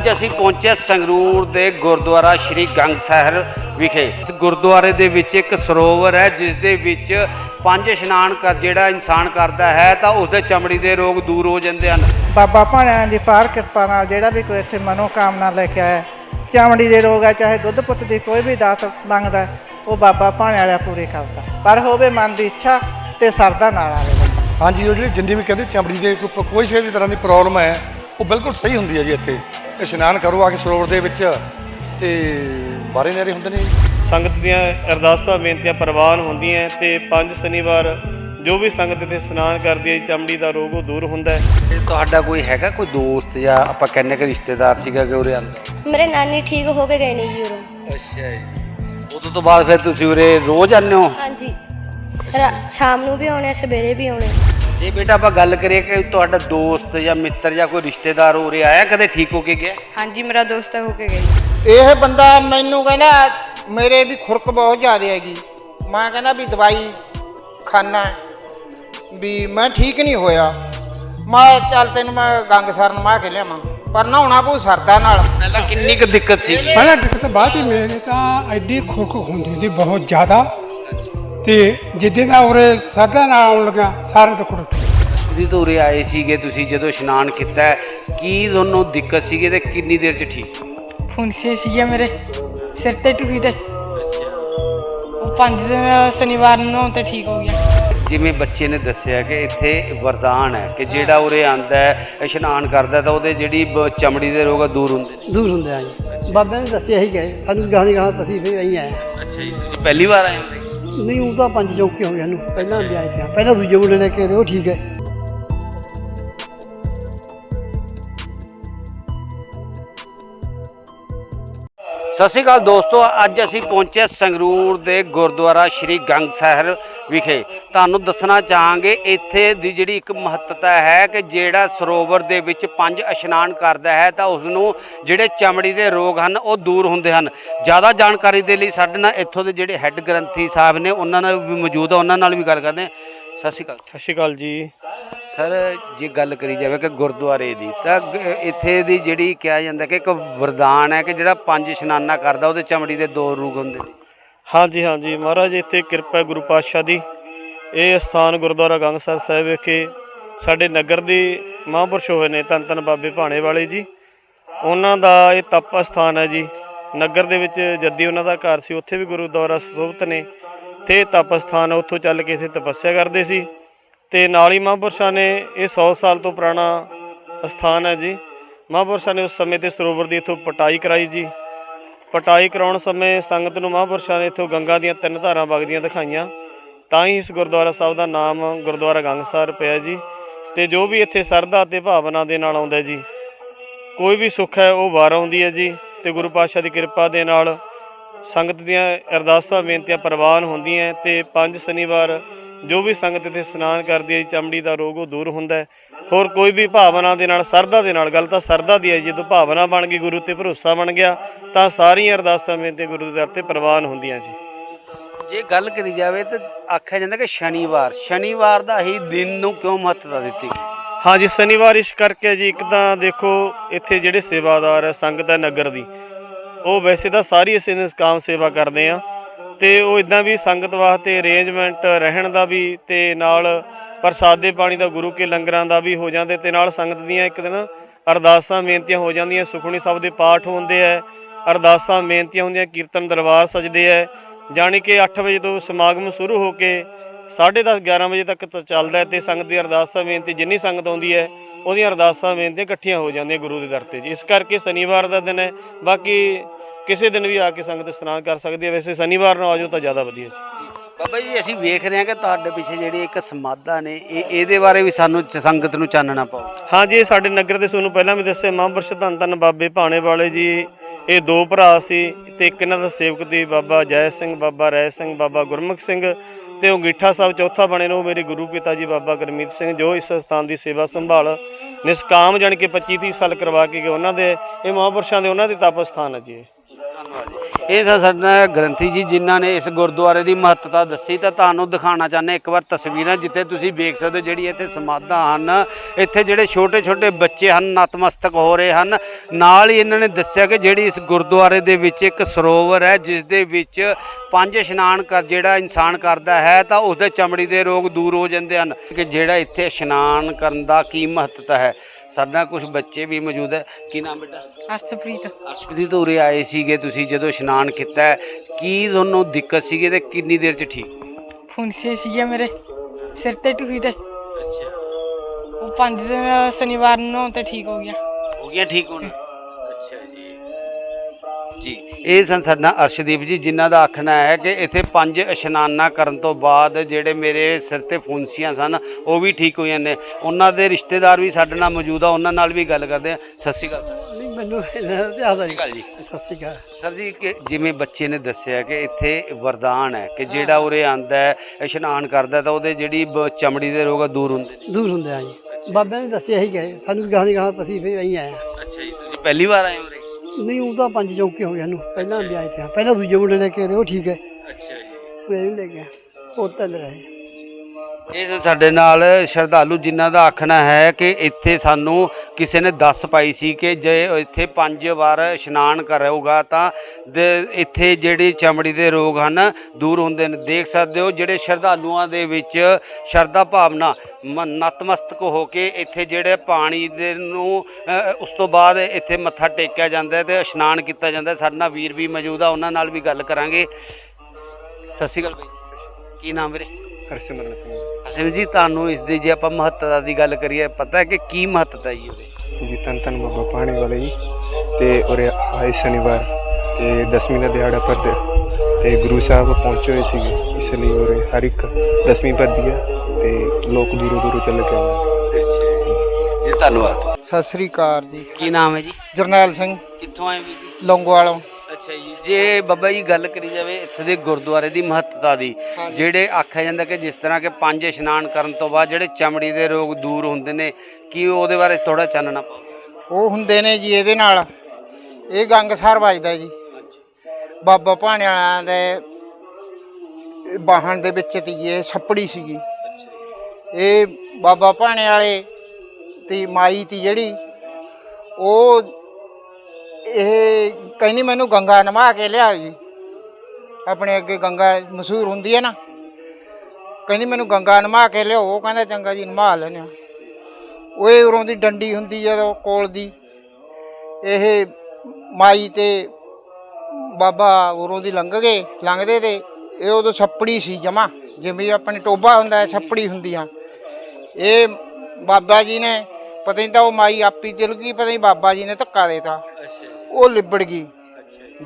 ਅੱਜ ਅਸੀਂ ਪਹੁੰਚੇ ਸੰਗਰੂਰ ਦੇ ਗੁਰਦੁਆਰਾ ਸ਼੍ਰੀ ਗੰਗ ਸਾਹਿਬ ਵਿਖੇ। ਇਸ ਗੁਰਦੁਆਰੇ ਦੇ ਵਿੱਚ ਇੱਕ ਸਰੋਵਰ ਹੈ ਜਿਸ ਦੇ ਵਿੱਚ ਪੰਜ ਇਸ਼ਨਾਨ ਕਰ ਜਿਹੜਾ ਇਨਸਾਨ ਕਰਦਾ ਹੈ ਤਾਂ ਉਸਦੇ ਚਮੜੀ ਦੇ ਰੋਗ ਦੂਰ ਹੋ ਜਾਂਦੇ ਹਨ। ਬਾਬਾ ਭਾਣਿਆਂ ਦੀ ਪਾਰ ਕਿਰਪਾ ਨਾਲ ਜਿਹੜਾ ਵੀ ਕੋਈ ਇੱਥੇ ਮਨੋ ਕਾਮਨਾ ਲੈ ਕੇ ਆਇਆ ਚਮੜੀ ਦੇ ਰੋਗ ਆ ਚਾਹੇ ਦੁੱਧ ਪੁੱਤ ਦੀ ਕੋਈ ਵੀ ਦਾਤ ਮੰਗਦਾ ਉਹ ਬਾਬਾ ਭਾਣਿਆਂ ਵਾਲਾ ਪੂਰੇ ਕਰਦਾ। ਪਰ ਹੋਵੇ ਮਨ ਦੀ ਇੱਛਾ ਤੇ ਸਰਦਾ ਨਾਲ ਆਵੇ। ਹਾਂਜੀ ਉਹ ਜਿਹੜੀ ਜਿੰਨੀ ਵੀ ਕਹਿੰਦੇ ਚਮੜੀ ਦੇ ਕੋਈ ਕੋਈ ਸ਼ੇ ਵੀ ਤਰ੍ਹਾਂ ਦੀ ਪ੍ਰੋਬਲਮ ਹੈ ਉਹ ਬਿਲਕੁਲ ਸਹੀ ਹੁੰਦੀ ਹੈ ਜੀ ਇੱਥੇ। ਇਸ਼ਨਾਨ ਕਰੋ ਆ ਕੇ ਸਰੋਵਰ ਦੇ ਵਿੱਚ ਤੇ ਬਾਰੇ ਨੇਰੇ ਹੁੰਦੇ ਨੇ। ਸੰਗਤ ਦੀਆਂ ਅਰਦਾਸਾਂ ਬੇਨਤੀਆਂ ਪ੍ਰਵਾਨ ਹੁੰਦੀਆਂ ਤੇ ਪੰਜ ਸ਼ਨੀਵਾਰ ਜੋ ਵੀ ਸੰਗਤ ਇੱਥੇ ਇਸ਼ਨਾਨ ਕਰਦੀ ਹੈ ਚਮੜੀ ਦਾ ਰੋਗ ਉਹ ਦੂਰ ਹੁੰਦਾ ਹੈ। ਤੇ ਤੁਹਾਡਾ ਕੋਈ ਹੈਗਾ ਕੋਈ ਦੋਸਤ ਜਾਂ ਆਪਾਂ ਕਹਿੰਨੇ ਕਿ ਰਿਸ਼ਤੇਦਾਰ ਸੀਗਾ ਕਿ ਉਰੇ ਆਂਦਾ ਮੇਰੇ ਨਾਨੀ ਠੀਕ ਹੋ ਕੇ ਗਏ ਨੇ ਜੀ ਉਰੋਂ। ਅੱਛਾ ਜੀ। ਉਦੋਂ ਤੋਂ ਬਾਅਦ ਫਿਰ ਤੁਸੀਂ ਉਰੇ ਰੋਜ਼ ਆਉਂਦੇ ਹੋ? ਹਾਂਜੀ। ਰਾ- ਸ਼ਾਮ ਨੂੰ ਵੀ ਆਉਣੇ ਸਵੇਰੇ ਵੀ ਆਉਣੇ ਜੇ ਬੇਟਾ ਆਪਾਂ ਗੱਲ ਕਰੀਏ ਕਿ ਤੁਹਾਡਾ ਦੋਸਤ ਜਾਂ ਮਿੱਤਰ ਜਾਂ ਕੋਈ ਰਿਸ਼ਤੇਦਾਰ ਉਰੇ ਆਇਆ ਕਦੇ ਠੀਕ ਹੋ ਕੇ ਗਿਆ? ਹਾਂਜੀ ਮੇਰਾ ਦੋਸਤ ਹੋ ਕੇ ਗਈ ਇਹ ਬੰਦਾ ਮੈਨੂੰ ਕਹਿੰਦਾ ਮੇਰੇ ਵੀ ਖੁਰਕ ਬਹੁਤ ਜ਼ਿਆਦਾ ਹੈਗੀ। ਮੈਂ ਕਹਿੰਦਾ ਵੀ ਦਵਾਈ ਖਾਣਾ ਵੀ ਮੈਂ ਠੀਕ ਨਹੀਂ ਹੋਇਆ। ਮੈਂ ਚੱਲ ਤੈਨੂੰ ਮੈਂ ਗੰਗ ਸਰ ਨਮਾ ਕੇ ਲਿਆਵਾਂ। ਪਰ ਨਹਾਉਣਾ ਪਊ ਸਰਦਾ ਨਾਲ। ਪਹਿਲਾਂ ਕਿੰਨੀ ਕੁ ਦਿੱਕਤ ਸੀ? ਪਹਿਲਾਂ ਦਿੱਕਤ ਬਾਅਦ ਚ ਮੇਰੇ ਤਾਂ ਐਡੀ ਖੁਰਕ ਹੁੰਦੀ ਸੀ ਬਹੁਤ ਜ਼ਿਆਦਾ। ਤੇ ਜਿੱਦੇ ਦਾ ਉਰੇ ਸਾਡਾ ਨਾਲ ਆਉਣ ਲੱਗਾ ਸਾਰੇ ਤੋਂ ਖੁਰਕ ਤੁਸੀਂ ਤਾਂ ਉਰੇ ਆਏ ਸੀਗੇ ਤੁਸੀਂ ਜਦੋਂ ਇਸ਼ਨਾਨ ਕੀਤਾ? ਹੈ, ਕੀ ਦੋਨੋਂ ਦਿੱਕਤ ਸੀਗੇ ਤੇ ਕਿੰਨੀ ਦੇਰ ਚ ਠੀਕ? ਫੁੰਸੇ ਸੀਗੇ ਮੇਰੇ ਸਿਰ ਤੇ ਟੁਕੀ ਤੇ ਉਹ ਪੰਜ ਦਿਨ ਸ਼ਨੀਵਾਰ ਨੂੰ ਤੇ ਠੀਕ ਹੋ ਗਿਆ। ਜਿਵੇਂ ਬੱਚੇ ਨੇ ਦੱਸਿਆ ਕਿ ਇੱਥੇ ਵਰਦਾਨ ਹੈ ਕਿ ਜਿਹੜਾ ਉਰੇ ਆਂਦਾ ਹੈ ਇਸ਼ਨਾਨ ਕਰਦਾ ਤਾਂ ਉਹਦੇ ਜਿਹੜੀ ਬ- ਚਮੜੀ ਦੇ ਰੋਗ ਆ ਦੂਰ ਹੁੰਦੇ ਨੇ। ਦੂਰ ਹੁੰਦੇ ਆ ਜੀ। ਬਾਬਿਆਂ ਨੇ ਦੱਸਿਆ ਹੀ ਗਏ ਸਾਨੂੰ ਗਾਹ ਦੀ ਗਾਹ ਅਸੀਂ ਫਿਰ ਆਈ ਆਏ ਅੱਛਾ ਜੀ ਪਹਿਲੀ ਵਾਰ ਆਏ ਹੋ ਨਹੀਂ ਉਹ ਤਾਂ ਪੰਜ ਚੌਕੇ ਹੋ ਗਏ ਨੂੰ ਪਹਿਲਾਂ ਵੀ ਆਏ ਪਿਆ। ਪਹਿਲਾਂ ਦੂਜੇ ਮੁੰਡੇ ਲੈ ਕੇ ਆਏ ਉਹ ਠੀਕ ਹੈ। ਸਤਿ ਸ਼੍ਰੀ ਅਕਾਲ ਦੋਸਤੋ, ਅੱਜ ਅਸੀਂ ਪਹੁੰਚੇ ਸੰਗਰੂਰ ਦੇ ਗੁਰਦੁਆਰਾ ਸ਼੍ਰੀ ਗੰਗ ਸਾਹਿਬ ਵਿਖੇ। ਤੁਹਾਨੂੰ ਦੱਸਣਾ ਚਾਹਾਂਗੇ, ਇੱਥੇ ਦੀ ਜਿਹੜੀ ਇੱਕ ਮਹੱਤਤਾ ਹੈ ਕਿ ਜਿਹੜਾ ਸਰੋਵਰ ਦੇ ਵਿੱਚ ਪੰਜ ਇਸ਼ਨਾਨ ਕਰਦਾ ਹੈ, ਤਾਂ ਉਸ ਨੂੰ ਜਿਹੜੇ ਚਮੜੀ ਦੇ ਰੋਗ ਹਨ, ਉਹ ਦੂਰ ਹੁੰਦੇ ਹਨ। ਜ਼ਿਆਦਾ ਜਾਣਕਾਰੀ ਦੇ ਲਈ ਸਾਡੇ ਨਾਲ ਇੱਥੋਂ ਦੇ ਜਿਹੜੇ ਹੈੱਡ ਗ੍ਰੰਥੀ ਸਾਹਿਬ ਨੇ, ਉਹਨਾਂ ਨਾਲ ਵੀ ਮੌਜੂਦ ਆ, ਉਹਨਾਂ ਨਾਲ ਵੀ ਗੱਲ ਕਰਦੇ ਹਾਂ। ਸਤਿ ਸ਼੍ਰੀ ਅਕਾਲ। ਸਤਿ ਸ਼੍ਰੀ ਅਕਾਲ ਜੀ। ਸਰ ਜੇ ਗੱਲ ਕਰੀ ਜਾਵੇ ਕਿ ਗੁਰਦੁਆਰੇ ਦੀ ਤਾਂ ਗ- ਇੱਥੇ ਦੀ ਜਿਹੜੀ ਕਿਹਾ ਜਾਂਦਾ ਕਿ ਇੱਕ ਵਰਦਾਨ ਹੈ ਕਿ ਜਿਹੜਾ ਪੰਜ ਇਸ਼ਨਾਨਾ ਕਰਦਾ ਉਹਦੇ ਚਮੜੀ ਦੇ ਦੋ ਰੋਗ ਹੁੰਦੇ ਨੇ। ਹਾਂਜੀ ਹਾਂਜੀ। ਮਹਾਰਾਜ ਇੱਥੇ ਕਿਰਪਾ ਗੁਰੂ ਪਾਤਸ਼ਾਹ ਦੀ। ਇਹ ਸਥਾਨ ਗੁਰਦੁਆਰਾ ਗੰਗਸਰ ਸਾਹਿਬ ਵਿਖੇ ਸਾਡੇ ਨਗਰ ਦੇ ਮਹਾਂਪੁਰਸ਼ ਹੋਏ ਨੇ ਧੰਨ ਧੰਨ ਬਾਬੇ ਭਾਣੇ ਵਾਲੇ ਜੀ। ਉਹਨਾਂ ਦਾ ਇਹ ਤਪ ਸਥਾਨ ਹੈ ਜੀ। ਨਗਰ ਦੇ ਵਿੱਚ ਜੱਦੀ ਉਹਨਾਂ ਦਾ ਘਰ ਸੀ ਉੱਥੇ ਵੀ ਗੁਰਦੁਆਰਾ ਸਰੋਵਤ ਨੇ। ਤੇ ਇਹ ਤਪ ਸਥਾਨ ਆ, ਉੱਥੋਂ ਚੱਲ ਕੇ ਇੱਥੇ ਤਪੱਸਿਆ ਕਰਦੇ ਸੀ। ਤੇ ਨਾਲ ਹੀ ਮਹਾਂਪੁਰਸ਼ਾਂ ਨੇ ਇਹ 100 ਸਾਲ ਤੋਂ ਪੁਰਾਣਾ ਸਥਾਨ ਹੈ ਜੀ। ਮਹਾਂਪੁਰਸ਼ਾਂ ਨੇ ਉਸ ਸਮੇਂ ਤੇ ਸਰੋਵਰ ਦੀ ਇੱਥੋਂ ਪਟਾਈ ਕਰਾਈ ਜੀ। ਪਟਾਈ ਕਰਾਉਣ ਸਮੇਂ ਸੰਗਤ ਨੂੰ ਮਹਾਂਪੁਰਸ਼ਾਂ ਨੇ ਇੱਥੋਂ ਗੰਗਾ ਦੀਆਂ ਤਿੰਨ ਧਾਰਾਂ ਵਗਦੀਆਂ ਦਿਖਾਈਆਂ। ਤਾਂ ਹੀ ਇਸ ਗੁਰਦੁਆਰਾ ਸਾਹਿਬ ਦਾ ਨਾਮ ਗੁਰਦੁਆਰਾ ਗੰਗਸਰ ਪਿਆ ਜੀ। ਤੇ ਜੋ ਵੀ ਇੱਥੇ ਸਰਦਾ ਤੇ ਭਾਵਨਾ ਦੇ ਨਾਲ ਆਉਂਦਾ ਜੀ, ਕੋਈ ਵੀ ਸੁੱਖ ਹੈ ਉਹ ਵਾਰ ਆਉਂਦੀ ਹੈ ਜੀ। ਤੇ ਗੁਰੂ ਪਾਤਸ਼ਾਹ ਦੀ ਕਿਰਪਾ ਦੇ ਨਾਲ ਸੰਗਤ ਦੀਆਂ ਅਰਦਾਸਾਂ, ਬੇਨਤੀਆਂ ਪ੍ਰਵਾਨ ਹੁੰਦੀਆਂ ਤੇ ਪੰਜ ਸ਼ਨੀਵਾਰ ਜੋ ਵੀ ਸੰਗਤ ਇੱਥੇ ਇਸ਼ਨਾਨ ਕਰਦੀ ਹੈ ਜੀ, ਚਮੜੀ ਦਾ ਰੋਗ ਉਹ ਦੂਰ ਹੁੰਦਾ ਹੈ। ਹੋਰ ਕੋਈ ਵੀ ਭਾਵਨਾ ਦੇ ਨਾਲ ਸਰਦਾ ਦੇ ਨਾਲ ਗੱਲ ਤਾਂ ਸਰਦਾ ਦੀ ਹੈ ਜੀ, ਜਦੋਂ ਭਾਵਨਾ ਬਣ ਗਈ ਗੁਰੂ ਤੇ ਭਰੋਸਾ ਬਣ ਗਿਆ ਤਾਂ ਸਾਰੀਆਂ ਅਰਦਾਸਾਂ ਬੇਨਤੀਆਂ ਗੁਰੂ ਦੇ ਦਰ ਤੇ ਪ੍ਰਵਾਨ ਹੁੰਦੀਆਂ ਜੀ। ਜੇ ਗੱਲ ਕਰੀ ਜਾਵੇ ਤਾਂ ਆਖਿਆ ਜਾਂਦਾ ਕਿ ਸ਼ਨੀਵਾਰ ਸ਼ਨੀਵਾਰ ਦਾ ਹੀ ਦਿਨ ਨੂੰ ਕਿਉਂ ਮਹੱਤਤਾ ਦਿੱਤੀ ਗਈ? ਹਾਂਜੀ ਸ਼ਨੀਵਾਰ ਇਸ ਕਰਕੇ ਜੀ ਇੱਕ ਤਾਂ ਦੇਖੋ ਇੱਥੇ ਜਿਹੜੇ ਸੇਵਾਦਾਰ ਹੈ ਸੰਗਤ ਹੈ ਨਗਰ ਦੀ ਉਹ ਵੈਸੇ ਤਾਂ ਸਾਰੀ ਅਸੀਂ ਨਿਸ਼ਕਾਮ ਸੇਵਾ ਕਰਦੇ ਆ ਤੇ ਉਹ ਇਦਾਂ ਵੀ ਸੰਗਤ ਵਾਸਤੇ ਅਰੇਂਜਮੈਂਟ ਰਹਿਣ ਦਾ ਵੀ ਤੇ ਨਾਲ ਪ੍ਰਸਾਦੇ ਪਾਣੀ ਦਾ ਗੁਰੂ ਕੇ ਲੰਗਰਾਂ ਦਾ ਵੀ ਹੋ ਜਾਂਦੇ ਤੇ ਨਾਲ ਸੰਗਤ ਦੀਆਂ ਇੱਕ ਦਿਨ ਅਰਦਾਸਾਂ, ਬੇਨਤੀਆਂ ਹੋ ਜਾਂਦੀਆਂ। ਸੁਖਣੀ ਸਾਹਿਬ ਦੇ ਪਾਠ ਹੁੰਦੇ ਐ, ਅਰਦਾਸਾਂ, ਬੇਨਤੀਆਂ ਹੁੰਦੀਆਂ, ਕੀਰਤਨ ਦਰਬਾਰ ਸਜਦੇ ਐ। ਜਾਣੀ ਕਿ 8 ਵਜੇ ਤੋਂ ਸਮਾਗਮ ਸ਼ੁਰੂ ਹੋ ਕੇ 10:30 11 ਵਜੇ ਤੱਕ ਚੱਲਦਾ ਹੈ ਤੇ ਸੰਗਤ ਦੀ ਅਰਦਾਸਾਂ, ਬੇਨਤੀ ਜਿੰਨੀ ਸੰਗਤ ਆਉਂਦੀ ਹੈ ਉਹਦੀਆਂ ਅਰਦਾਸਾਂ, ਬੇਨਤੀਆਂ ਇਕੱਠੀਆਂ ਹੋ ਜਾਂਦੀਆਂ ਗੁਰੂ ਦੇ ਦਰ ਤੇ ਜੀ। ਇਸ ਕਰਕੇ ਸ਼ਨੀਵਾਰ ਦਾ ਦਿਨ ਹੈ ਬਾਕੀ ਕਿਸੇ ਦਿਨ ਵੀ ਆ ਕੇ ਸੰਗਤ ਇਸ਼ਨਾਨ ਕਰ ਸਕਦੀ ਹੈ। ਵੈਸੇ ਸ਼ਨੀਵਾਰ ਨੂੰ ਆ ਜਾਓ ਤਾਂ ਜ਼ਿਆਦਾ ਵਧੀਆ ਜੀ। ਬਾਬਾ ਜੀ ਅਸੀਂ ਵੇਖ ਰਹੇ ਹਾਂ ਕਿ ਤੁਹਾਡੇ ਪਿੱਛੇ ਜਿਹੜੀ ਇੱਕ ਸਮਾਧਾ ਨੇ ਇਹ ਇਹਦੇ ਬਾਰੇ ਵੀ ਸਾਨੂੰ ਸੰਗਤ ਨੂੰ ਚਾਨਣਾ ਪਾਓ। ਹਾਂਜੀ ਇਹ ਸਾਡੇ ਨਗਰ ਦੇ ਤੁਹਾਨੂੰ ਪਹਿਲਾਂ ਵੀ ਦੱਸਿਆ ਮਹਾਂਪੁਰਸ਼ ਧੰਨ ਧੰਨ ਬਾਬੇ ਭਾਣੇ ਵਾਲੇ ਜੀ ਇਹ ਦੋ ਭਰਾ ਸੀ ਤੇ ਇੱਕ ਇਹਨਾਂ ਦਾ ਸੇਵਕ ਦੀ ਬਾਬਾ ਜੈ ਸਿੰਘ ਬਾਬਾ ਰੈ ਸਿੰਘ ਬਾਬਾ ਗੁਰਮੁਖ ਸਿੰਘ ਤੇ ਉਹ ਗੀਠਾ ਸਾਹਿਬ ਚੌਥਾ ਬਣੇ ਨੇ ਉਹ ਮੇਰੇ ਗੁਰੂ ਪਿਤਾ ਜੀ ਬਾਬਾ ਗੁਰਮੀਤ ਸਿੰਘ ਜੋ ਇਸ ਸਥਾਨ ਦੀ ਸੇਵਾ ਸੰਭਾਲ ਨਿਸ਼ਕਾਮ ਜਾਣੀ ਕਿ 25 30 ਸਾਲ ਕਰਵਾ ਕੇ ਗਏ ਉਹਨਾਂ ਦੇ ਇਹ ਮਹਾਂਪੁਰਸ਼ਾਂ ਦੇ ਉਹਨਾਂ ਦੇ ਤਪ ਸਥਾਨ ਹੈ ਜੀ ਇਹ। ਇਹ ਤਾਂ ਸਾਡਾ ਗ੍ਰੰਥੀ ਜੀ ਜਿਨ੍ਹਾਂ ਨੇ ਇਸ ਗੁਰਦੁਆਰੇ ਦੀ ਮਹੱਤਤਾ ਦੱਸੀ, ਤਾਂ ਤੁਹਾਨੂੰ ਦਿਖਾਉਣਾ ਚਾਹੁੰਦੇ ਇੱਕ ਵਾਰ ਤਸਵੀਰਾਂ ਜਿੱਥੇ ਤੁਸੀਂ ਵੇਖ ਸਕਦੇ ਹੋ ਜਿਹੜੀ ਇੱਥੇ ਸਮਾਧਾਂ ਹਨ। ਇੱਥੇ ਜਿਹੜੇ ਛੋਟੇ ਛੋਟੇ ਬੱਚੇ ਹਨ, ਨਤਮਸਤਕ ਹੋ ਰਹੇ ਹਨ। ਨਾਲ ਹੀ ਇਹਨਾਂ ਨੇ ਦੱਸਿਆ ਕਿ ਜਿਹੜੀ ਇਸ ਗੁਰਦੁਆਰੇ ਦੇ ਵਿੱਚ ਇੱਕ ਸਰੋਵਰ ਹੈ, ਜਿਸ ਦੇ ਵਿੱਚ ਪੰਜ ਇਸ਼ਨਾਨ ਕਰ, ਜਿਹੜਾ ਇਨਸਾਨ ਕਰਦਾ ਹੈ, ਤਾਂ ਉਸਦੇ ਚਮੜੀ ਦੇ ਰੋਗ ਦੂਰ ਹੋ ਜਾਂਦੇ ਹਨ। ਕਿ ਜਿਹੜਾ ਇੱਥੇ ਇਸ਼ਨਾਨ ਕਰਨ ਦਾ ਕੀ ਮਹੱਤਤਾ ਹੈ। ਸਾਡੇ ਨਾਲ ਕੁਝ ਬੱਚੇ ਵੀ ਮੌਜੂਦ ਹੈ। ਕੀ ਨਾਮ ਬੇਟਾ? ਅਰਸ਼ਪ੍ਰੀਤ ਅਰਸ਼ਪ੍ਰੀਤ ਉਰੇ ਆਏ ਸੀਗੇ ਤੁਸੀਂ ਜਦੋਂ ਇਸ਼ਨਾਨ ਕੀਤਾ ਹੈ, ਕੀ ਤੁਹਾਨੂੰ ਦਿੱਕਤ ਸੀਗੀ ਤੇ ਕਿੰਨੀ ਦੇਰ ਚ ਠੀਕ? ਫੁੰਸੇ ਸੀਗੇ ਮੇਰੇ ਸਿਰ ਤੇ ਟੁਹੀ ਤੇ। ਅੱਛਾ। ਉਹ ਪੰਜ ਦਿਨ ਸ਼ਨੀਵਾਰ ਨੂੰ ਤੇ ਠੀਕ ਹੋ ਗਿਆ। ਹੋ ਗਿਆ ਠੀਕ ਹੁਣ? ਜੀ। ਇਹ ਸਨ ਸਾਡਾ ਅਰਸ਼ਦੀਪ ਜੀ ਜਿਨ੍ਹਾਂ ਦਾ ਆਖਣਾ ਹੈ ਕਿ ਇੱਥੇ ਪੰਜ ਇਸ਼ਨਾਨਾਂ ਕਰਨ ਤੋਂ ਬਾਅਦ ਜਿਹੜੇ ਮੇਰੇ ਸਿਰ ਤੇ ਫੁੰਸੀਆਂ ਸਨ ਉਹ ਵੀ ਠੀਕ ਹੋਈਆਂ ਨੇ। ਉਹਨਾਂ ਦੇ ਰਿਸ਼ਤੇਦਾਰ ਵੀ ਸਾਡੇ ਨਾਲ ਮੌਜੂਦ ਆ ਉਹਨਾਂ ਨਾਲ ਵੀ ਗੱਲ ਕਰਦੇ ਆ। ਸਤਿ ਸ਼੍ਰੀ ਅਕਾਲ ਸਰ। ਨਹੀਂ ਮੈਨੂੰ ਸਤਿ ਸ਼੍ਰੀ ਅਕਾਲ ਜੀ। ਸਤਿ ਸ਼੍ਰੀ ਅਕਾਲ। ਸਰ ਜੀ ਕਿ ਜਿਵੇਂ ਬੱਚੇ ਨੇ ਦੱਸਿਆ ਕਿ ਇੱਥੇ ਵਰਦਾਨ ਹੈ ਕਿ ਜਿਹੜਾ ਉਰੇ ਆਂਦਾ ਹੈ ਇਸ਼ਨਾਨ ਕਰਦਾ ਤਾਂ ਉਹਦੇ ਜਿਹੜੀ ਬ- ਚਮੜੀ ਦੇ ਰੋਗ ਆ ਦੂਰ ਹੁੰਦੇ ਨੇ। ਦੂਰ ਹੁੰਦੇ ਆ ਜੀ। ਬਾਬਿਆਂ ਨੇ ਦੱਸਿਆ ਹੀ ਗਏ ਸਾਨੂੰ ਗਾਹ ਦੀ ਗਾਹ ਅਸੀਂ ਫਿਰ ਅਸੀਂ ਆਏ ਹਾਂ। ਅੱਛਾ ਜੀ ਤੁਸੀਂ ਪਹਿਲੀ ਵਾਰ ਆਏ ਉਰੇ? ਨਹੀਂ ਉਹ ਤਾਂ ਪੰਜ ਚੌਕੇ ਹੋ ਗਏ ਨੂੰ ਪਹਿਲਾਂ ਵੀ ਆਏ ਤੇ ਪਹਿਲਾਂ ਦੂਜੇ ਮੁੰਡੇ ਲੈ ਕੇ ਆਏ ਉਹ ਠੀਕ ਹੈ। ਅੱਛਾ ਜੀ। ਮੈਂ ਨਹੀਂ ਲੈ ਗਿਆ ਉਹ ਤਾਂ ਰਹੇ ਇਹ ਸਾਡੇ ਨਾਲ ਸ਼ਰਧਾਲੂ ਜਿਨ੍ਹਾਂ ਦਾ ਆਖਣਾ ਹੈ ਕਿ ਇੱਥੇ ਸਾਨੂੰ ਕਿਸੇ ਨੇ ਦੱਸ ਪਾਈ ਸੀ ਕਿ ਜੇ ਇੱਥੇ ਪੰਜ ਵਾਰ ਇਸ਼ਨਾਨ ਕਰੇਗਾ ਤਾਂ ਦੇ- ਇੱਥੇ ਜਿਹੜੇ ਚਮੜੀ ਦੇ ਰੋਗ ਹਨ ਦੂਰ ਹੁੰਦੇ ਨੇ। ਦੇਖ ਸਕਦੇ ਹੋ ਜਿਹੜੇ ਸ਼ਰਧਾਲੂਆਂ ਦੇ ਵਿੱਚ ਸ਼ਰਧਾ ਭਾਵਨਾ ਮ- ਨਤਮਸਤਕ ਹੋ ਕੇ ਇੱਥੇ ਜਿਹੜੇ ਪਾਣੀ ਦੇ ਨੂੰ ਉਸ ਤੋਂ ਬਾਅਦ ਇੱਥੇ ਮੱਥਾ ਟੇਕਿਆ ਜਾਂਦਾ ਹੈ ਤੇ ਇਸ਼ਨਾਨ ਕੀਤਾ ਜਾਂਦਾ ਸਾਡੇ ਨਾਲ ਵੀਰ ਵੀ ਮੌਜੂਦ ਆ, ਉਹਨਾਂ ਨਾਲ ਵੀ ਗੱਲ ਕਰਾਂਗੇ। ਸਤਿ ਸ਼੍ਰੀ ਅਕਾਲ ਬਾਈ ਕੀ ਨਾਮ ਵੀਰੇ? ਹਰਸਿਮਰਨ ਸਿੰਘ ਅਸਿਮ ਜੀ ਤੁਹਾਨੂੰ ਇਸ ਦੀ ਜੇ ਆਪਾਂ ਮਹੱਤਤਾ ਦੀ ਗੱਲ ਕਰੀਏ ਪਤਾ ਹੈ ਕਿ ਕੀ ਮਹੱਤਤਾ ਜੀ ਉਹਦੀ? ਜੀ ਧੰਨ ਧੰਨ ਬਾਬਾ ਪਾਣੀ ਵਾਲੇ ਜੀ ਤੇ ਉਰੇ ਆਏ ਸ਼ਨੀਵਾਰ ਤੇ ਦਸਵੀਂ ਦਾ ਦਿਹਾੜਾ ਪਰ ਤੇ ਗੁਰੂ ਸਾਹਿਬ ਪਹੁੰਚੇ ਹੋਏ ਸੀਗੇ। ਇਸ ਲਈ ਉਰੇ ਹਰ ਇੱਕ ਦਸਵੀਂ ਭਰਦੀ ਹੈ ਤੇ ਲੋਕ ਦੂਰੋਂ ਦੂਰੋਂ ਚੱਲ ਕੇ ਆਉਂਦੇ ਜੀ ਧੰਨਵਾਦ। ਸਤਿ ਸ੍ਰੀ ਅਕਾਲ ਜੀ। ਕੀ ਨਾਮ ਹੈ ਜੀ? ਜਰਨੈਲ ਸਿੰਘ। ਕਿੱਥੋਂ ਆਏ ਵੀ ਜੀ? ਲੌਂਗੋਵਾਲੋਂ। ਅੱਛਾ ਜੀ। ਜੇ ਬਾਬਾ ਜੀ ਗੱਲ ਕਰੀ ਜਾਵੇ ਇੱਥੇ ਦੇ ਗੁਰਦੁਆਰੇ ਦੀ ਮਹੱਤਤਾ ਦੀ। ਜਿਹੜੇ ਆਖਿਆ ਜਾਂਦਾ ਕਿ ਜਿਸ ਤਰ੍ਹਾਂ ਕਿ ਪੰਜ ਇਸ਼ਨਾਨ ਕਰਨ ਤੋਂ ਬਾਅਦ ਜਿਹੜੇ ਚਮੜੀ ਦੇ ਰੋਗ ਦੂਰ ਹੁੰਦੇ ਨੇ ਕੀ ਉਹਦੇ ਬਾਰੇ ਥੋੜਾ ਚਾਨਣਾ ਪਾਓ? ਉਹ ਹੁੰਦੇ ਨੇ ਜੀ ਇਹਦੇ ਨਾਲ। ਇਹ ਗੰਗਸਰ ਵੱਜਦਾ ਜੀ। ਬਾਬਾ ਭਾਣੇ ਵਾਲਿਆਂ ਦੇ ਬਾਹਣ ਦੇ ਵਿੱਚ ਤੀ ਇਹ ਛੱਪੜੀ ਸੀਗੀ। ਇਹ ਬਾਬਾ ਭਾਣੇ ਵਾਲੇ ਦੀ ਮਾਈ ਤੀ ਜਿਹੜੀ ਉਹ ਇਹ ਕਹਿੰਦੀ ਮੈਨੂੰ ਗੰਗਾ ਨਵਾ ਕੇ ਲਿਆ ਜੀ। ਆਪਣੇ ਅੱਗੇ ਗੰਗਾ ਮਸ਼ਹੂਰ ਹੁੰਦੀ ਹੈ ਨਾ। ਕਹਿੰਦੀ ਮੈਨੂੰ ਗੰਗਾ ਨਵਾ ਕੇ ਲਿਆਓ ਉਹ ਕਹਿੰਦਾ ਚੰਗਾ ਜੀ ਨਵਾ ਲੈਨੇ ਆ ਉਹ ਉਰੋਂ ਦੀ ਡੰਡੀ ਹੁੰਦੀ ਜਦੋਂ ਕੋਲ ਦੀ। ਇਹ ਮਾਈ ਤੇ ਬਾਬਾ ਉਰੋਂ ਦੀ ਲੰਘ ਗਏ ਲੰਘਦੇ ਤੇ ਇਹ ਉਦੋਂ ਛੱਪੜੀ ਸੀ ਜਮਾ ਜਿਵੇਂ ਆਪਣੇ ਟੋਬਾ ਹੁੰਦਾ ਹੈ, ਛੱਪੜੀ ਹੁੰਦੀਆਂ ਇਹ ਬਾਬਾ ਜੀ ਨੇ ਪਤਾ ਨਹੀਂ ਤਾਂ ਉਹ ਮਾਈ ਆਪੀ ਚਲ ਗਈ ਪਤਾ ਨਹੀਂ ਬਾਬਾ ਜੀ ਨੇ ਧੱਕਾ ਦੇਤਾ। ਉਹ ਲਿਬੜ ਗਈ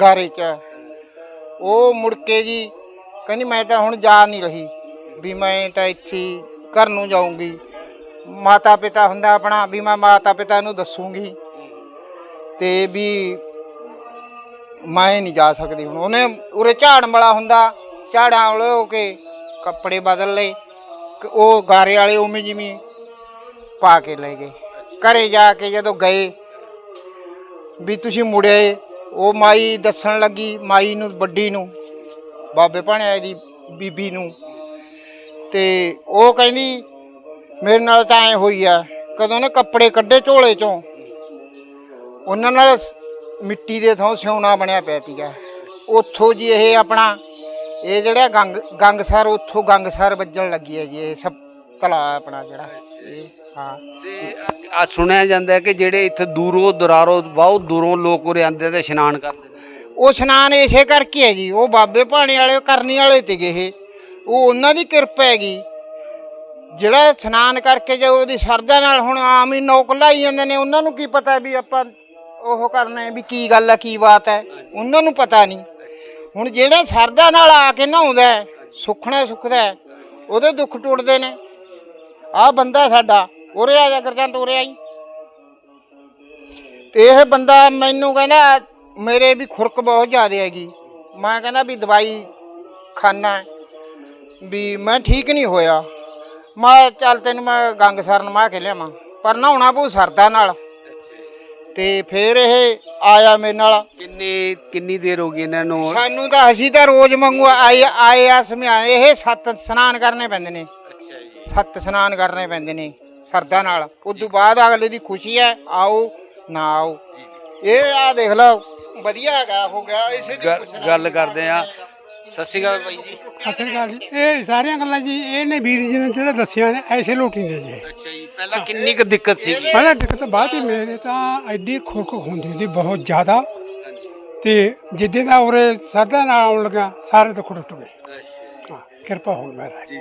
ਗਾਰੇ 'ਚ। ਉਹ ਮੁੜ ਕੇ ਜੀ ਕਹਿੰਦੀ ਮੈਂ ਤਾਂ ਹੁਣ ਜਾ ਨਹੀਂ ਰਹੀ ਵੀ ਮੈਂ ਤਾਂ ਇੱਥੇ ਹੀ ਘਰ ਨੂੰ ਜਾਊਂਗੀ। ਮਾਤਾ ਪਿਤਾ ਹੁੰਦਾ ਆਪਣਾ ਵੀ ਮੈਂ ਮਾਤਾ ਪਿਤਾ ਨੂੰ ਦੱਸੂਗੀ। ਤੇ ਵੀ ਮੈਂ ਨਹੀਂ ਜਾ ਸਕਦੀ ਹੁਣ। ਉਹਨੇ ਉਰੇ ਝਾੜਨ ਵਾਲਾ ਹੁੰਦਾ ਝਾੜਾਂ ਵਾਲੇ ਹੋ ਕੇ ਕੱਪੜੇ ਬਦਲ ਲਏ ਕ- ਉਹ ਗਾਰੇ ਵਾਲੇ ਉਵੇਂ ਜਿਵੇਂ ਪਾ ਕੇ ਲੈ ਗਏ। ਘਰੇ ਜਾ ਕੇ ਜਦੋਂ ਗਏ ਵੀ ਤੁਸੀਂ ਮੁੜੇ ਉਹ ਮਾਈ ਦੱਸਣ ਲੱਗੀ, ਮਾਈ ਨੂੰ, ਵੱਡੀ ਨੂੰ, ਬਾਬੇ ਭਾਣਿਆ ਦੀ ਬੀਬੀ ਨੂੰ। ਤੇ ਉਹ ਕਹਿੰਦੀ, ਮੇਰੇ ਨਾਲ ਤਾਂ ਐ ਹੋਈ ਆ, ਕਦੋਂ ਨੇ ਕੱਪੜੇ ਕੱਢੇ ਝੋਲੇ ਚੋਂ। ਉਹਨਾਂ ਨਾਲ ਮਿੱਟੀ ਦੇ ਥਾਂ ਸਿਉਣਾ ਬਣਿਆ ਪਿਆ ਸੀਗਾ। ਉੱਥੋਂ ਜੀ ਇਹ ਆਪਣਾ, ਇਹ ਜਿਹੜਾ ਗੰਗ, ਗੰਗਸਰ, ਉੱਥੋਂ ਗੰਗਸਰ ਵੱਜਣ ਲੱਗੀ ਹੈ ਜੀ, ਇਹ ਸਭ ਤਲਾ ਆਪਣਾ ਜਿਹੜਾ। ਇਹ ਹਾਂ। ਤੇ ਆ ਸੁਣਿਆ ਜਾਂਦਾ ਹੈ ਕਿ ਜਿਹੜੇ ਇੱਥੇ ਦੂਰੋਂ ਦਰਾਰੋਂ ਬਹੁਤ ਦੂਰੋਂ ਲੋਕ ਉਰੇ ਆਉਂਦੇ ਤੇ ਇਸ਼ਨਾਨ ਕਰਦੇ ਉਹ ਇਸ਼ਨਾਨ ਇਸੇ ਕਰਕੇ ਹੈ ਜੀ ਉਹ ਬਾਬੇ ਭਾਣੇ ਵਾਲੇ ਕਰਨੀ ਵਾਲੇ ਤੀਗੇ ਇਹ। ਉਹ ਉਹਨਾਂ ਦੀ ਕਿਰਪਾ ਹੈਗੀ। ਜਿਹੜਾ ਇਸ਼ਨਾਨ ਕਰਕੇ ਜੋ ਉਹਦੀ ਸ਼ਰਧਾ ਨਾਲ ਹੁਣ ਆਮ ਹੀ ਨੌਕ ਲਾਈ ਜਾਂਦੇ ਨੇ ਉਹਨਾਂ ਨੂੰ ਕੀ ਪਤਾ ਵੀ ਆਪਾਂ ਉਹ ਕਰਨਾ ਹੈ ਵੀ ਕੀ ਗੱਲ ਹੈ ਕੀ ਬਾਤ ਹੈ ਉਹਨਾਂ ਨੂੰ ਪਤਾ ਨਹੀਂ। ਹੁਣ ਜਿਹੜਾ ਸ਼ਰਧਾ ਨਾਲ ਆ ਕੇ ਨਹਾਉਂਦਾ ਸੁੱਖਣਾ ਸੁੱਖਦਾ ਉਹਦੇ ਦੁੱਖ ਟੁੱਟਦੇ ਨੇ। ਆਹ ਬੰਦਾ ਸਾਡਾ ਉਰੇ ਆ ਜਾ ਗਰਜੰਟ ਉਰੇ ਆਈ। ਤੇ ਇਹ ਬੰਦਾ ਮੈਨੂੰ ਕਹਿੰਦਾ ਮੇਰੇ ਵੀ ਖੁਰਕ ਬਹੁਤ ਜ਼ਿਆਦਾ ਹੈਗੀ। ਮੈਂ ਕਹਿੰਦਾ ਵੀ ਦਵਾਈ ਖਾਣਾ ਵੀ ਮੈਂ ਠੀਕ ਨਹੀਂ ਹੋਇਆ। ਮੈਂ ਚੱਲ ਤੈਨੂੰ ਮੈਂ ਗੰਗ ਸਰਨ ਮਾ ਕੇ ਲਿਆਵਾਂ। ਪਰ ਨਹਾਉਣਾ ਪਊ ਸਰਦਾ ਨਾਲ। ਤੇ ਫਿਰ ਇਹ ਆਇਆ ਮੇਰੇ ਨਾਲ। ਕਿੰਨੀ ਕਿੰਨੀ ਦੇਰ ਹੋ ਗਈ ਇਹਨਾਂ ਨੂੰ? ਸਾਨੂੰ ਤਾਂ ਅਸੀਂ ਤਾਂ ਰੋਜ਼ ਮੰਗੂ ਆਏ ਆਏ ਆ ਸਮਿਆ ਇਹ ਸੱਤ ਇਸ਼ਨਾਨ ਕਰਨੇ ਪੈਂਦੇ ਨੇ। ਅੱਛਾ ਜੀ। ਸੱਤ ਇਸ਼ਨਾਨ ਕਰਨੇ ਪੈਂਦੇ ਨੇ। ਸਰਦਾ ਨਾਲ। ਉਸ ਤੋਂ ਬਾਅਦ ਅਗਲੇ ਦੀ ਖੁਸ਼ੀ ਹੈ ਆਓ ਨਾ ਆਓ। ਇਹ ਆ ਦੇਖ ਲਓ ਵਧੀਆ ਹੈਗਾ ਹੋ ਗਿਆ ਇਸੇ ਦੀ ਗੱਲ- ਪੁੱਛਣਾ। ਗੱਲ ਕਰਦੇ ਆ ਸਤਿ ਸ਼੍ਰੀ ਅਕਾਲ ਬਾਈ ਜੀ। ਸਤਿ ਸ੍ਰੀ ਅਕਾਲ ਜੀ। ਇਹ ਸਾਰੀਆਂ ਗੱਲਾਂ ਜੀ ਇਹਨੇ ਵੀਰ ਜੀ ਨੇ ਜਿਹੜੇ ਦੱਸਿਆ ਨੇ ਐਸੇ ਲੋਟੀ ਨੇ ਜੀ। ਅੱਛਾ ਜੀ ਪਹਿਲਾਂ ਕਿੰਨੀ ਕੁ ਦਿੱਕਤ ਸੀ? ਪਹਿਲਾਂ ਦਿੱਕਤ ਬਾਅਦ ਹੀ ਮੇਰੇ ਤਾਂ ਐਡੀ ਖੁਰਕ ਹੁੰਦੀ ਸੀ ਬਹੁਤ ਜ਼ਿਆਦਾ। ਤੇ ਜਿੱਦੇ ਦਾ ਉਰੇ ਸਰਦਾ ਨਾਲ ਆਉਣ ਲੱਗਾ ਸਾਰੇ ਦੁੱਖ ਟੁੱਟ ਗਏ। ਹਾਂ ਕਿਰਪਾ ਹੋ ਮਹਾਰਾਜ। ਜੀ।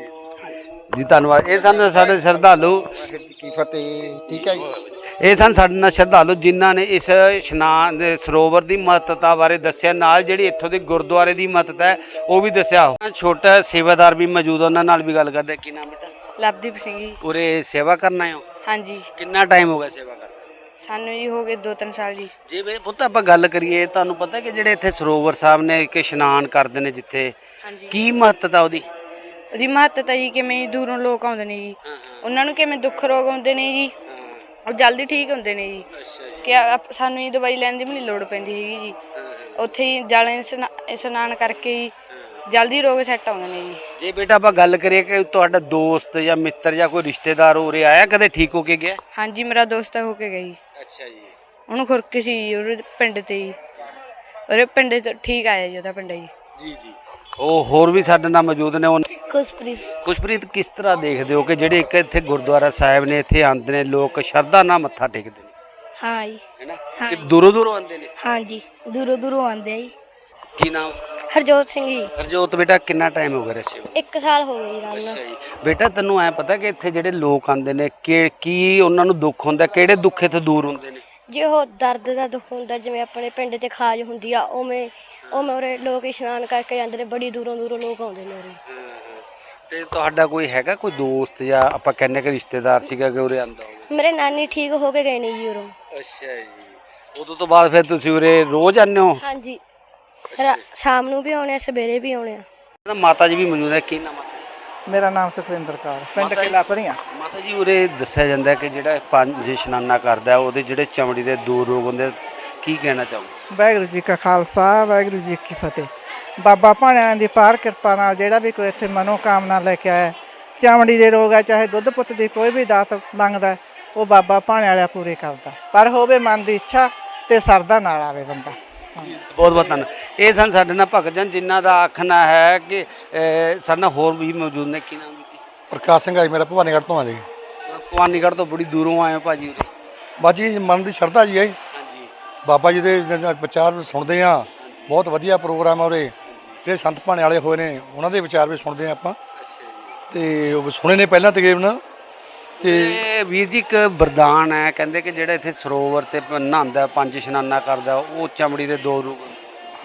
ਜੀ ਧੰਨਵਾਦ। ਇਹ ਸਨ ਸਾਡੇ ਸ਼ਰਧਾਲੂ। ਕੀ ਫਤਿਹ ਠੀਕ ਹੈ ਜੀ? ਇਹ ਸਨ ਸਾਡੇ ਨਾਲ ਸ਼ਰਧਾਲੂ ਜਿਨ੍ਹਾਂ ਨੇ ਇਸ ਇਸ਼ਨਾਨ ਦੇ ਸਰੋਵਰ ਦੀ ਮਹੱਤਤਾ ਬਾਰੇ ਦੱਸਿਆ। ਨਾਲ ਜਿਹੜੀ ਇੱਥੋਂ ਦੇ ਗੁਰਦੁਆਰੇ ਦੀ ਮਹੱਤਤਾ ਹੈ ਉਹ ਵੀ ਦੱਸਿਆ। ਛੋਟਾ ਸੇਵਾਦਾਰ ਵੀ ਮੌਜੂਦ ਉਹਨਾਂ ਨਾਲ ਵੀ ਗੱਲ ਕਰਦੇ। ਕੀ ਨਾਮ ਬੇਟਾ? ਲਵਦੀਪ ਸਿੰਘ ਜੀ। ਉਰੇ ਸੇਵਾ ਕਰਨ ਆਏ ਹੋ? ਹਾਂਜੀ। ਕਿੰਨਾ ਟਾਈਮ ਹੋ ਗਿਆ ਸੇਵਾ ਕਰਨ? ਸਾਨੂੰ ਜੀ ਹੋ ਗਏ 2-3 ਸਾਲ ਜੀ। ਜੇ ਵੇ ਪੁੱਤ ਆਪਾਂ ਗੱਲ ਕਰੀਏ ਤੁਹਾਨੂੰ ਪਤਾ ਕਿ ਜਿਹੜੇ ਇੱਥੇ ਸਰੋਵਰ ਸਾਹਿਬ ਨੇ ਇੱਕ ਇਸ਼ਨਾਨ ਕਰਦੇ ਨੇ ਜਿੱਥੇ ਕੀ ਮਹੱਤਤਾ ਉਹਦੀ? ਉਹਦੀ ਮਹੱਤਤਾ ਜੀ ਕਿਵੇਂ ਦੂਰੋਂ ਲੋਕ ਆਉਂਦੇ ਨੇ ਜੀ। ਉਹਨਾਂ ਨੂੰ ਕਿਵੇਂ ਦੁੱਖ ਰੋਗ ਆਉਂਦੇ ਨੇ ਜੀ। ਉਹ ਜਲਦੀ ਠੀਕ ਹੁੰਦੇ ਨੇ ਜੀ। ਅੱਛਾ ਜੀ। ਕਿ ਆਪ- ਸਾਨੂੰ ਜੀ ਦਵਾਈ ਲੈਣ ਦੀ ਵੀ ਨਹੀਂ ਲੋੜ ਪੈਂਦੀ ਹੈਗੀ ਜੀ। ਉੱਥੇ ਹੀ ਜਲ ਇਸ਼ਨਾ- ਇਸ਼ਨਾਨ ਕਰਕੇ ਜੀ ਜਲਦੀ ਰੋਗ ਸੈੱਟ ਆਉਂਦੇ ਨੇ ਜੀ। ਜੇ ਬੇਟਾ ਆਪਾਂ ਗੱਲ ਕਰੀਏ ਕਿ ਤੁਹਾਡਾ ਦੋਸਤ ਜਾਂ ਮਿੱਤਰ ਜਾਂ ਕੋਈ ਰਿਸ਼ਤੇਦਾਰ ਉਰੇ ਆਇਆ ਕਦੇ ਠੀਕ ਹੋ ਕੇ ਗਿਆ? ਹਾਂਜੀ ਮੇਰਾ ਦੋਸਤ ਹੋ ਕੇ ਗਈ ਅੱਛਾ ਜੀ। ਉਹਨੂੰ ਖੁਰਕ ਸੀ ਜੀ ਉਹਦੇ ਪਿੰਡ ਤੇ ਜੀ। ਉਹਦੇ ਪਿੰਡ ਤੋਂ ਠੀਕ ਆਇਆ ਜੀ ਉਹਦਾ ਪਿੰਡ ਜੀ। ਜੀ ਜੀ। ਉਹ ਹੋਰ ਵੀ ਸਾਡੇ ਨਾਲ ਮੌਜੂਦ ਨੇ ਉਹ ਖੁਸ਼ਪ੍ਰੀਤ ਖੁਸ਼ਪ੍ਰੀਤ ਕਿਸ ਤਰ੍ਹਾਂ ਦੇਖਦੇ ਹੋ ਕਿ ਜਿਹੜੇ ਇੱਕ ਇੱਥੇ ਗੁਰਦੁਆਰਾ ਸਾਹਿਬ ਨੇ ਇੱਥੇ ਆਉਂਦੇ ਨੇ ਲੋਕ ਸ਼ਰਧਾ ਨਾਲ ਮੱਥਾ ਟੇਕਦੇ ਨੇ? ਹਾਂ ਜੀ। ਹੈਨਾ ਕਿ ਦੂਰੋਂ ਦੂਰੋਂ ਆਉਂਦੇ ਨੇ? ਹਾਂਜੀ ਦੂਰੋਂ ਦੂਰੋਂ ਆਉਂਦੇ ਆ ਜੀ। ਕੀ ਨਾਮ? ਹਰਜੋਤ ਸਿੰਘ ਜੀ। ਹਰਜੋਤ ਬੇਟਾ ਕਿੰਨਾ ਟਾਈਮ ਹੋ ਗਿਆ ਰੇ ਸੇਵਾ ਇੱਕ ਸਾਲ ਹੋ ਗਏ ਜੀ ਰਾਮ ਨਾਲ ਅੱਛਾ ਜੀ। ਬੇਟਾ ਤੈਨੂੰ ਐ ਪਤਾ ਕਿ ਇੱਥੇ ਜਿਹੜੇ ਲੋਕ ਆਉਂਦੇ ਨੇ ਕਿ ਕੀ ਉਹਨਾਂ ਨੂੰ ਦੁੱਖ ਹੁੰਦਾ? ਕਿਹੜੇ ਦੁੱਖ ਇੱਥੇ ਦੂਰ ਹੁੰਦੇ ਨੇ? ਜੇ ਉਹ ਦਰਦ ਦਾ ਦੁੱਖ ਹੁੰਦਾ ਜਿਵੇਂ ਆਪਣੇ ਪਿੰਡ ਤੇ ਖਾਜ ਹੁੰਦੀ ਆ ਉਵੇਂ ਉਵੇਂ ਉਰੇ ਲੋਕ ਇਸ਼ਨਾਨ ਕਰਕੇ ਜਾਂਦੇ ਨੇ ਬੜੀ ਦੂਰੋਂ ਦੂਰੋਂ ਲੋਕ ਆਉਂਦੇ ਨੇ ਉਰੇ। ਤੇ ਤੁਹਾਡਾ ਕੋਈ ਹੈਗਾ ਕੋਈ ਦੋਸਤ ਜਾਂ ਆਪਾਂ ਕਹਿੰਨੇ ਕਿ ਰਿਸ਼ਤੇਦਾਰ ਸੀਗਾ ਕਿ ਉਰੇ ਆਂਦਾ ਹੋਵੇ? ਮੇਰੇ ਨਾਨੀ ਠੀਕ ਹੋ ਕੇ ਗਏ ਨੇ ਜੀ ਉਰੋਂ। ਅੱਛਾ ਜੀ। ਉਦੋਂ ਤੋਂ ਬਾਅਦ ਫਿਰ ਤੁਸੀਂ ਉਰੇ ਰੋਜ਼ ਆਉਂਦੇ ਹੋ? ਹਾਂਜੀ। ਰਾ- ਸ਼ਾਮ ਨੂੰ ਵੀ ਆਉਣੇ ਆ ਸਵੇਰੇ ਵੀ ਆਉਣੇ ਆ। ਮਾਤਾ ਜੀ ਵੀ ਮੌਜੂਦ ਹੈ ਕੀ ਨਾਮ ਹੈ ਮੇਰਾ ਨਾਮ ਸੁਖਵਿੰਦਰ ਕੌਰ ਪਿੰਡ ਮਾਤਾ ਜੀ- ਕਿਲਾ ਭਰੀਆਂ। ਮਾਤਾ ਜੀ ਉਰੇ ਦੱਸਿਆ ਜਾਂਦਾ ਹੈ ਕਿ ਜਿਹੜਾ ਪੰਜ ਇਸ਼ਨਾਨਾ ਕਰਦਾ ਹੈ, ਉਹਦੇ ਜਿਹੜੇ ਚਮੜੀ ਦੇ ਦੂਰ ਰੋਗ ਹੁੰਦੇ ਕੀ ਕਹਿਣਾ ਚਾਹੋਗੇ? ਵਾਹਿਗੁਰੂ ਜੀ ਕਾ ਖਾਲਸਾ ਵਾਹਿਗੁਰੂ ਜੀ ਕੀ ਫਤਿਹ। ਬਾਬਾ ਭਾਣਿਆਂ ਦੀ ਪਾਰ ਕਿਰਪਾ ਨਾਲ ਜਿਹੜਾ ਵੀ ਕੋਈ ਇੱਥੇ ਮਨੋ ਕਾਮਨਾ ਲੈ ਕੇ ਆਇਆ ਚਮੜੀ ਦੇ ਰੋਗ ਆ ਚਾਹੇ ਦੁੱਧ ਪੁੱਤ ਦੀ ਕੋਈ ਵੀ ਦਾਤ ਮੰਗਦਾ ਹੈ, ਉਹ ਬਾਬਾ ਭਾਣੇ ਵਾਲਾ ਪੂਰੇ ਕਰਦਾ ਪਰ ਹੋਵੇ ਮਨ ਦੀ ਇੱਛਾ ਤੇ ਸਰਦਾ ਨਾਲ ਆਵੇ ਬੰਦਾ। ਬਹੁਤ ਬਹੁਤ ਧੰਨਵਾਦ। ਇਹ ਸਨ ਸਾਡੇ ਨਾਲ ਭਗਤ ਜਨ ਜਿਨ੍ਹਾਂ ਦਾ ਆਖਣਾ ਹੈ ਕਿ ਸਾਡੇ ਨਾਲ ਹੋਰ ਵੀ ਮੌਜੂਦ ਨੇ। ਕੀ ਨਾਮ ਜੀ? ਪ੍ਰਕਾਸ਼ ਸਿੰਘ ਆਈ ਮੇਰਾ ਭਵਾਨੀਗੜ੍ਹ ਤੋਂ ਆ ਜੀ। ਭਵਾਨੀਗੜ੍ਹ ਤੋਂ ਬੜੀ ਦੂਰੋਂ ਆਏ ਹੋ ਭਾਜੀ ਉਰੇ। ਬਾਜੀ ਮਨ ਦੀ ਸ਼ਰਧਾ ਜੀ ਹੈ। ਹਾਂਜੀ। ਬਾਬਾ ਜੀ ਦੇ ਵਿਚਾਰ ਸੁਣਦੇ ਆ ਬਹੁਤ ਵਧੀਆ ਪ੍ਰੋਗਰਾਮ ਆ ਉਰੇ। ਜਿਹੜੇ ਸੰਤ ਭਾਣੇ ਵਾਲੇ ਹੋਏ ਨੇ ਉਹਨਾਂ ਦੇ ਵਿਚਾਰ ਵੀ ਸੁਣਦੇ ਆ ਆਪਾਂ। ਤੇ ਉਹ ਸੁਣੇ ਨੇ ਪਹਿਲਾਂ ਤਕਰੀਬਨ। ਤੇ ਵੀਰ ਜੀ ਇੱਕ ਵਰਦਾਨ ਹੈ ਕਹਿੰਦੇ ਕਿ ਜਿਹੜਾ ਇੱਥੇ ਸਰੋਵਰ ਤੇ ਨਹਾਉਂਦਾ ਪੰਜ ਇਸ਼ਨਾਨਾ ਕਰਦਾ ਉਹ ਚਮੜੀ ਦੇ ਦੋ ਰੋਗ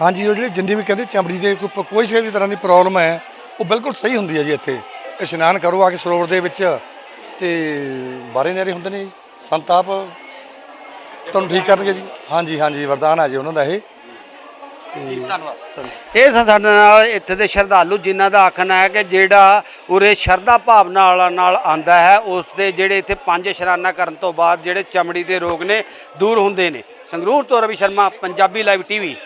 ਹਾਂਜੀ ਉਹ ਜਿਹੜੀ ਜਿੰਨੀ ਵੀ ਕਹਿੰਦੇ ਚਮੜੀ ਦੇ ਕੋਈ ਕੋਈ ਕਿਸੇ ਵੀ ਤਰ੍ਹਾਂ ਦੀ ਪ੍ਰੋਬਲਮ ਹੈ ਉਹ ਬਿਲਕੁਲ ਸਹੀ ਹੁੰਦੀ ਹੈ ਜੀ ਇੱਥੇ। ਇਸ਼ਨਾਨ ਕਰੋ ਆ ਕੇ ਸਰੋਵਰ ਦੇ ਵਿੱਚ ਤੇ ਬਾਰੇ ਨੇਰੇ ਹੁੰਦੇ ਨੇ ਜੀ। ਸੰਤ ਆਪ ਤੁਹਾਨੂੰ ਠੀਕ ਕਰਨਗੇ ਜੀ। ਹਾਂਜੀ ਹਾਂਜੀ ਵਰਦਾਨ ਹੈ ਜੀ ਉਹਨਾਂ ਦਾ ਇਹ। ਧੰਨਵਾਦ। ਇਹ ਸਨ ਸਾਡੇ ਨਾਲ ਇੱਥੇ ਦੇ ਸ਼ਰਧਾਲੂ ਜਿਨ੍ਹਾਂ ਦਾ ਆਖਣਾ ਹੈ ਕਿ ਜਿਹੜਾ ਉਰੇ ਸ਼ਰਧਾ ਭਾਵਨਾ ਵਾਲਾ ਨਾਲ ਆਂਦਾ ਹੈ ਉਸ ਦੇ ਜਿਹੜੇ ਇੱਥੇ ਪੰਜ ਇਸ਼ਨਾਨਾ ਕਰਨ ਤੋਂ ਬਾਅਦ ਜਿਹੜੇ ਚਮੜੀ ਦੇ ਰੋਗ ਨੇ ਦੂਰ ਹੁੰਦੇ ਨੇ। ਸੰਗਰੂਰ ਤੋਂ ਰਵੀ ਸ਼ਰਮਾ, ਪੰਜਾਬੀ ਲਾਈਵ ਟੀਵੀ